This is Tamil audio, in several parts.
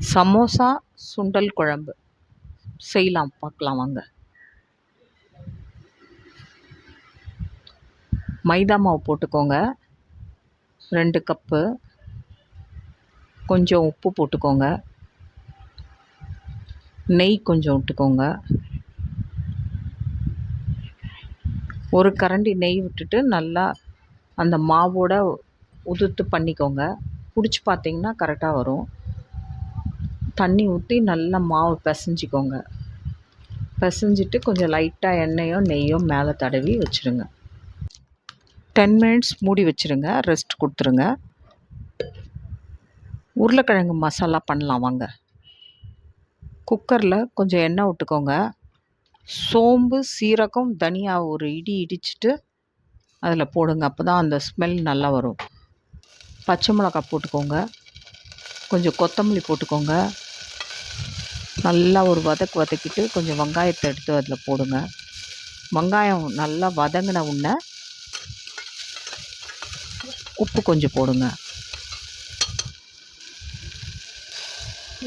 சமோசா சுண்டல் குழம்பு. செய்யலாம் பார்க்கலாம் வாங்க. மைதா மாவு போட்டுக்கோங்க. ரெண்டு கப்பு. கொஞ்சம் உப்பு போட்டுக்கோங்க. நெய் கொஞ்சம் விட்டுக்கோங்க. ஒரு கரண்டி நெய் விட்டுட்டு நல்லா அந்த மாவோட உதுத்து பண்ணிக்கோங்க. பிடிச்சி பார்த்தீங்கன்னா கரெக்டாக வரும். தண்ணி ஊற்றி நல்லா மாவு பிசைஞ்சிக்கோங்க. பிசைஞ்சிட்டு கொஞ்சம் லைட்டாக எண்ணெயோ நெய்யோ மேலே தடவி வச்சுருங்க. டென் மினிட்ஸ் மூடி வச்சுருங்க. ரெஸ்ட் கொடுத்துருங்க. உருளைக்கிழங்கு மசாலா பண்ணலாம் வாங்க. குக்கரில் கொஞ்சம் எண்ணெய் விட்டுக்கோங்க. சோம்பு சீரகம் தனியா ஒரு இடி இடிச்சிட்டு அதில் போடுங்க. அப்போ தான் அந்த ஸ்மெல் நல்லா வரும். பச்சை மிளகா போட்டுக்கோங்க. கொஞ்சம் கொத்தமல்லி போட்டுக்கோங்க. நல்லா ஒரு வதக்கு வதக்கிட்டு கொஞ்சம் வெங்காயத்தை எடுத்து அதில் போடுங்க. வெங்காயம் நல்லா வதங்கின உடனே உப்பு கொஞ்சம் போடுங்க.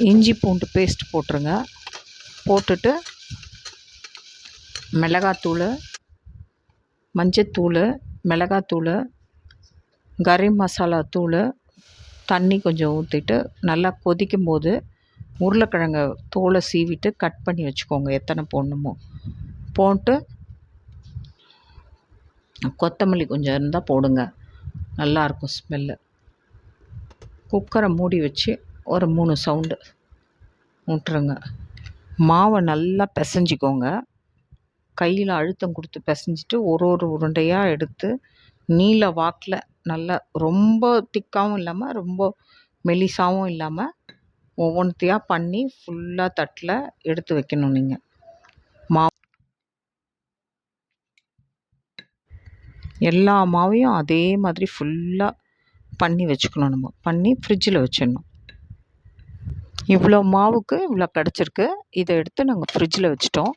இஞ்சி பூண்டு பேஸ்ட் போட்டுருங்க. போட்டுட்டு மிளகாத்தூள் மஞ்சத்தூள் மிளகாத்தூள் கரி மசாலா தூள் தண்ணி கொஞ்சம் ஊற்றிட்டு நல்லா கொதிக்கும் போது உருளைக்கிழங்க தோலை சீவிட்டு கட் பண்ணி வச்சுக்கோங்க எத்தனை போடணுமோ. போட்டு கொத்தமல்லி கொஞ்சம் இருந்தால் போடுங்க. நல்லாயிருக்கும் ஸ்மெல்லு குக்கரை மூடி வச்சு ஒரு மூணு சவுண்டு விட்டுருங்க மாவை நல்லா பிசைஞ்சிக்கோங்க. கையில் அழுத்தம் கொடுத்து பிசைஞ்சிட்டு ஒரு ஒரு உருண்டையாக எடுத்து நீல வாக்கில் நல்லா ரொம்ப திக்காகவும் இல்லாமல் ரொம்ப மெலிசாகவும் இல்லாமல் ஒவ்வொன்றுத்தையாக பண்ணி ஃபுல்லாக தட்டில் எடுத்து வைக்கணும் நீங்கள் மா எல்லா மாவையும் அதே மாதிரி ஃபுல்லாக பண்ணி வச்சுக்கணும் நம்ம. பண்ணி ஃப்ரிட்ஜில் வச்சிடணும். இவ்வளோ மாவுக்கு இவ்வளோ கிடச்சிருக்கு. இதை எடுத்து நாங்கள் ஃப்ரிட்ஜில் வச்சுட்டோம்.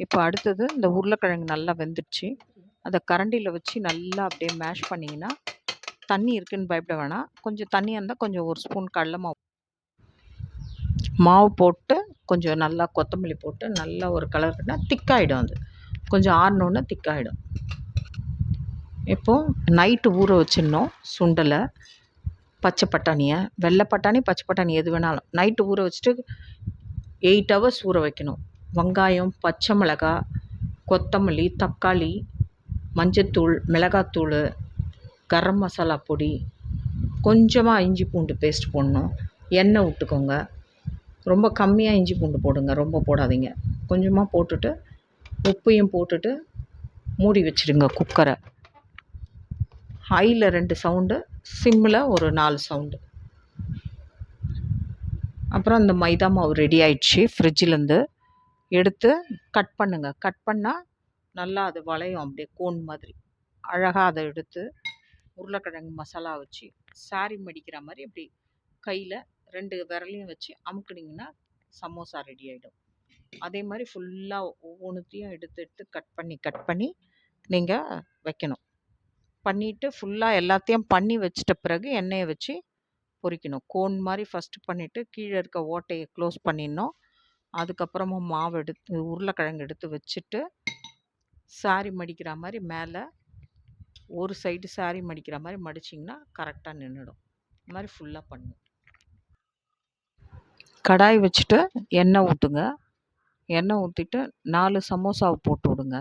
இப்போ அடுத்தது இந்த உருளைக்கிழங்கு நல்லா வெந்துடுச்சு. அதை கரண்டியில் வச்சு நல்லா அப்படியே மேஷ் பண்ணிங்கன்னா தண்ணி இருக்குன்னு பயப்பட வேணாம். கொஞ்சம் தண்ணியாக இருந்தால் கொஞ்சம் ஒரு ஸ்பூன் கடல மாவு போட்டு கொஞ்சம் நல்லா கொத்தமல்லி போட்டு நல்லா ஒரு கலர் பண்ணால் திக்காயிடும் அது. கொஞ்சம் ஆறினோன்னே திக்காகிடும் இப்போது நைட்டு ஊற வச்சிடணும் சுண்டலை பச்சை பட்டாணியை. வெள்ளை பட்டாணி பச்சை பட்டாணி எது வேணாலும். நைட்டு ஊற வச்சுட்டு எயிட் ஹவர்ஸ் ஊற வைக்கணும். வெங்காயம் பச்சை மிளகா கொத்தமல்லி தக்காளி மஞ்சத்தூள் மிளகாத்தூள் கரம் மசாலா பொடி கொஞ்சமாக இஞ்சி பூண்டு பேஸ்ட் போடணும். எண்ணெய் விட்டுக்கோங்க ரொம்ப கம்மியாக இஞ்சி பூண்டு போடுங்க. ரொம்ப போடாதீங்க. கொஞ்சமாக போட்டுட்டு உப்பையும் போட்டுட்டு மூடி வச்சுடுங்க குக்கரை ஹையில் ரெண்டு சவுண்டு சிம்மில் ஒரு நாலு சவுண்டு அப்புறம் அந்த மைதா மாவு ரெடி ஆயிடுச்சு. ஃப்ரிட்ஜிலேருந்து எடுத்து கட் பண்ணுங்கள் கட் பண்ணால் நல்லா அது வளையும் அப்படியே கோன் மாதிரி. அழகாக அதை எடுத்து உருளைக்கிழங்கு மசாலா வச்சு சாரி மடிக்கிற மாதிரி அப்படி கையில் ரெண்டு விரலையும் வச்சு அமுக்குனிங்கன்னா சமோசா ரெடி ஆகிடும் அதே மாதிரி ஃபுல்லாக ஒவ்வொன்றுத்தையும் எடுத்து எடுத்து கட் பண்ணி கட் பண்ணி நீங்கள் வைக்கணும். பண்ணிவிட்டு ஃபுல்லாக எல்லாத்தையும் பண்ணி வச்சிட்ட பிறகு எண்ணெயை வச்சு பொரிக்கணும் கோன் மாதிரி ஃபஸ்ட்டு பண்ணிவிட்டு கீழே இருக்க ஓட்டையை க்ளோஸ் பண்ணிடணும். அதுக்கப்புறமா மாவு எடுத்து உருளைக்கிழங்கு எடுத்து வச்சுட்டு சாரி மடிக்கிற மாதிரி மேலே ஒரு சைடு சாரி மடிக்கிற மாதிரி மடிச்சிங்கன்னா கரெக்டாக நின்றுடும் இந்த மாதிரி ஃபுல்லாக பண்ணணும் கடாய் வச்சுட்டு எண்ணெய் ஊற்றுங்க எண்ணெய் ஊற்றிட்டு நாலு சமோசாவை போட்டு விடுங்க.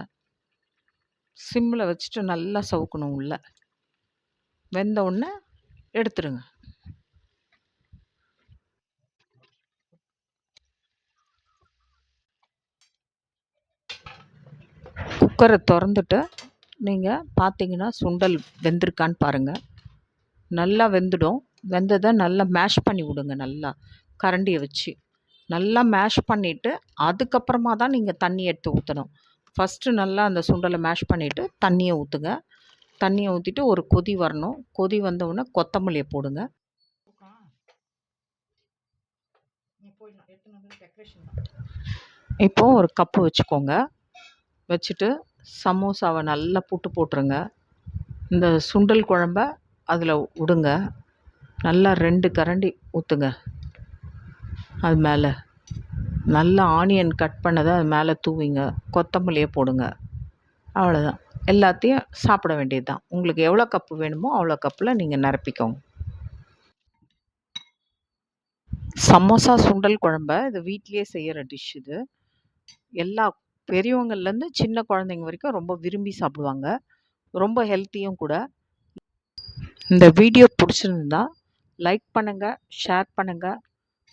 சிம்மில் வச்சுட்டு நல்லா சவுக்கணும் உள்ள. வெந்த உடனே எடுத்துருங்க குக்கரை திறந்துட்டு நீங்கள் பார்த்தீங்கன்னா சுண்டல் வெந்திருக்கான்னு பாருங்கள் நல்லா வெந்துடும். வெந்ததை நல்லா மேஷ் பண்ணி விடுங்க நல்லா. கரண்டியை வச்சு நல்லா மேஷ் பண்ணிவிட்டு அதுக்கப்புறமா தான் நீங்கள் தண்ணி எடுத்து ஊற்றணும் ஃபஸ்ட்டு நல்லா அந்த சுண்டலை மேஷ் பண்ணிவிட்டு தண்ணியை ஊற்றுங்க தண்ணியை ஊற்றிட்டு ஒரு கொதி வரணும். கொதி வந்தவுடனே கொத்தமல்லியை போடுங்க. இப்போது ஒரு கப்பு வச்சுக்கோங்க. வச்சுட்டு சமோசாவை நல்லா புட்டு போட்டுருங்க. இந்த சுண்டல் குழம்ப அதில் விடுங்க நல்லா ரெண்டு கரண்டி ஊற்றுங்க அது மேலே. நல்லா ஆனியன் கட் பண்ணதை அது மேலே தூவிங்க. கொத்தமல்லியை போடுங்க. அவ்வளோதான் எல்லாத்தையும் சாப்பிட வேண்டியது தான் உங்களுக்கு எவ்வளோ கப்பு வேணுமோ அவ்வளோ கப்பில் நீங்கள் நிரப்பிக்கோங்க. சமோசா சுண்டல் குழம்ப இது வீட்லேயே செய்கிற டிஷ் இது. எல்லா பெரியவங்கள்லேருந்து சின்ன குழந்தைங்க வரைக்கும் ரொம்ப விரும்பி சாப்பிடுவாங்க. ரொம்ப ஹெல்த்தியும் கூட. இந்த வீடியோ பிடிச்சிருந்தா லைக் பண்ணுங்கள் ஷேர் பண்ணுங்கள்